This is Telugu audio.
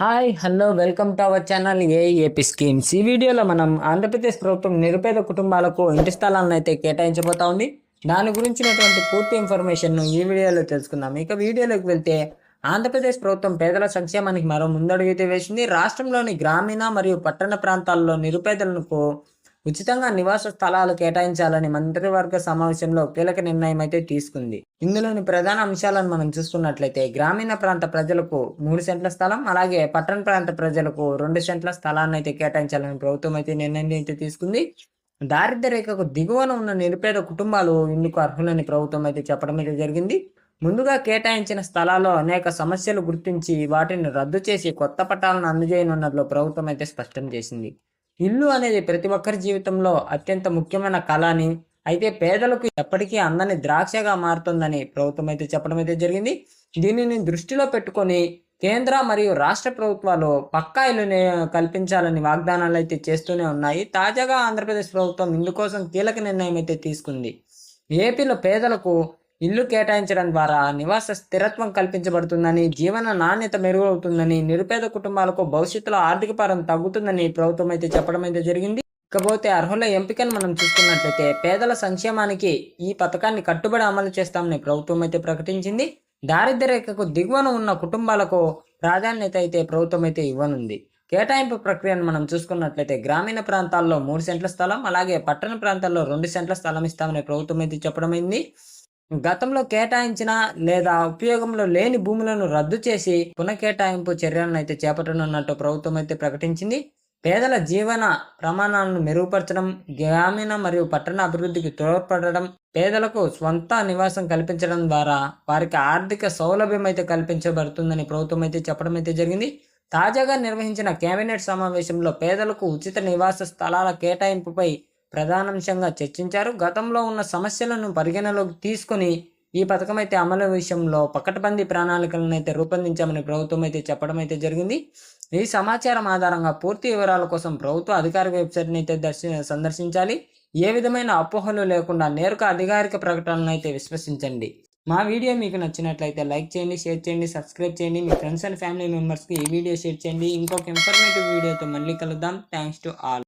Hi hello welcome to our channel AAP schemes ఈ వీడియోలో మనం ఆంధ్రప్రదేశ్ ప్రభుత్వం నిరుపేద కుటుంబాలకు ఇంటి స్థలాలను అయితే కేటాయించబోతా ఉంది దాని గురించినటువంటి పూర్తి ఇన్ఫర్మేషన్ను ఈ వీడియోలో తెలుసుకుందాం. ఇక వీడియోలోకి వెళ్తే ఆంధ్రప్రదేశ్ ప్రభుత్వం పేదల సంక్షేమానికి మరో ముందడుగైతే వేసింది. రాష్ట్రంలోని గ్రామీణ మరియు పట్టణ ప్రాంతాల్లో నిరుపేదలకు ఉచితంగా నివాస స్థలాలు కేటాయించాలని మంత్రివర్గ సమావేశంలో కీలక నిర్ణయం అయితే తీసుకుంది. ఇందులోని ప్రధాన అంశాలను మనం చూసుకున్నట్లయితే గ్రామీణ ప్రాంత ప్రజలకు మూడు సెంట్ల స్థలం అలాగే పట్టణ ప్రాంత ప్రజలకు రెండు సెంట్ల స్థలాన్ని అయితే కేటాయించాలని ప్రభుత్వం అయితే నిర్ణయం అయితే తీసుకుంది. దారిద్ర్య రేఖకు దిగువన ఉన్న నిరుపేద కుటుంబాలు ఇందుకు అర్హులని ప్రభుత్వం అయితే చెప్పడం అయితే జరిగింది. ముందుగా కేటాయించిన స్థలాల్లో అనేక సమస్యలు గుర్తించి వాటిని రద్దు చేసి కొత్త పట్టాలను అందజేయనున్నట్లు ప్రభుత్వం అయితే స్పష్టం చేసింది. ఇల్లు అనేది ప్రతి ఒక్కరి జీవితంలో అత్యంత ముఖ్యమైన కళ అని అయితే పేదలకు ఎప్పటికీ అందని ద్రాక్షగా మారుతుందని ప్రభుత్వం అయితే చెప్పడం అయితే జరిగింది. దీనిని దృష్టిలో పెట్టుకొని కేంద్ర మరియు రాష్ట్ర ప్రభుత్వాలు పక్కా ఇల్లుని కల్పించాలని వాగ్దానాలు అయితే చేస్తూనే ఉన్నాయి. తాజాగా ఆంధ్రప్రదేశ్ ప్రభుత్వం ఇందుకోసం కీలక నిర్ణయం అయితే తీసుకుంది. ఏపీలో పేదలకు ఇల్లు కేటాయించడం ద్వారా నివాస స్థిరత్వం కల్పించబడుతుందని జీవన నాణ్యత మెరుగవుతుందని నిరుపేద కుటుంబాలకు భవిష్యత్తులో ఆర్థిక భారం తగ్గుతుందని ప్రభుత్వం అయితే చెప్పడం అయితే జరిగింది. ఇకపోతే అర్హుల ఎంపికను మనం చూసుకున్నట్లయితే పేదల సంక్షేమానికి ఈ పథకాన్ని కట్టుబడి అమలు చేస్తామని ప్రభుత్వం అయితే ప్రకటించింది. దారిద్ర్య రేఖకు దిగువన ఉన్న కుటుంబాలకు ప్రాధాన్యత అయితే ప్రభుత్వం అయితే ఇవ్వనుంది. కేటాయింపు ప్రక్రియను మనం చూసుకున్నట్లయితే గ్రామీణ ప్రాంతాల్లో మూడు సెంట్ల స్థలం అలాగే పట్టణ ప్రాంతాల్లో రెండు సెంట్ల స్థలం ఇస్తామని ప్రభుత్వం అయితే చెప్పడమైంది. గతంలో కేటాయించిన లేదా ఉపయోగంలో లేని భూములను రద్దు చేసి పునఃకేటాయింపు చర్యలను అయితే చేపట్టనున్నట్టు ప్రభుత్వం అయితే ప్రకటించింది. పేదల జీవన ప్రమాణాలను మెరుగుపరచడం గ్రామీణ మరియు పట్టణ అభివృద్ధికి తోడ్పడడం పేదలకు స్వంత నివాసం కల్పించడం ద్వారా వారికి ఆర్థిక సౌలభ్యం అయితే కల్పించబడుతుందని ప్రభుత్వం అయితే చెప్పడం అయితే జరిగింది. తాజాగా నిర్వహించిన కేబినెట్ సమావేశంలో పేదలకు ఉచిత నివాస స్థలాల కేటాయింపుపై ప్రధానాంశంగా చర్చించారు. గతంలో ఉన్న సమస్యలను పరిగణలోకి తీసుకొని ఈ పథకం అయితే అమలు విషయంలో పకడ్బందీ ప్రణాళికలను అయితే రూపొందించామని ప్రభుత్వం అయితే చెప్పడం అయితే జరిగింది. ఈ సమాచారం ఆధారంగా పూర్తి వివరాల కోసం ప్రభుత్వ అధికారిక వెబ్సైట్ని అయితే దర్శ సందర్శించాలి. ఏ విధమైన అపోహలు లేకుండా నేరుగా అధికారిక ప్రకటనలను అయితే విశ్వసించండి. మా వీడియో మీకు నచ్చినట్లయితే లైక్ చేయండి షేర్ చేయండి సబ్స్క్రైబ్ చేయండి. మీ ఫ్రెండ్స్ అండ్ ఫ్యామిలీ మెంబర్స్కి ఈ వీడియో షేర్ చేయండి. ఇంకొక ఇన్ఫర్మేటివ్ వీడియోతో మళ్ళీ కలుద్దాం. Thanks to all.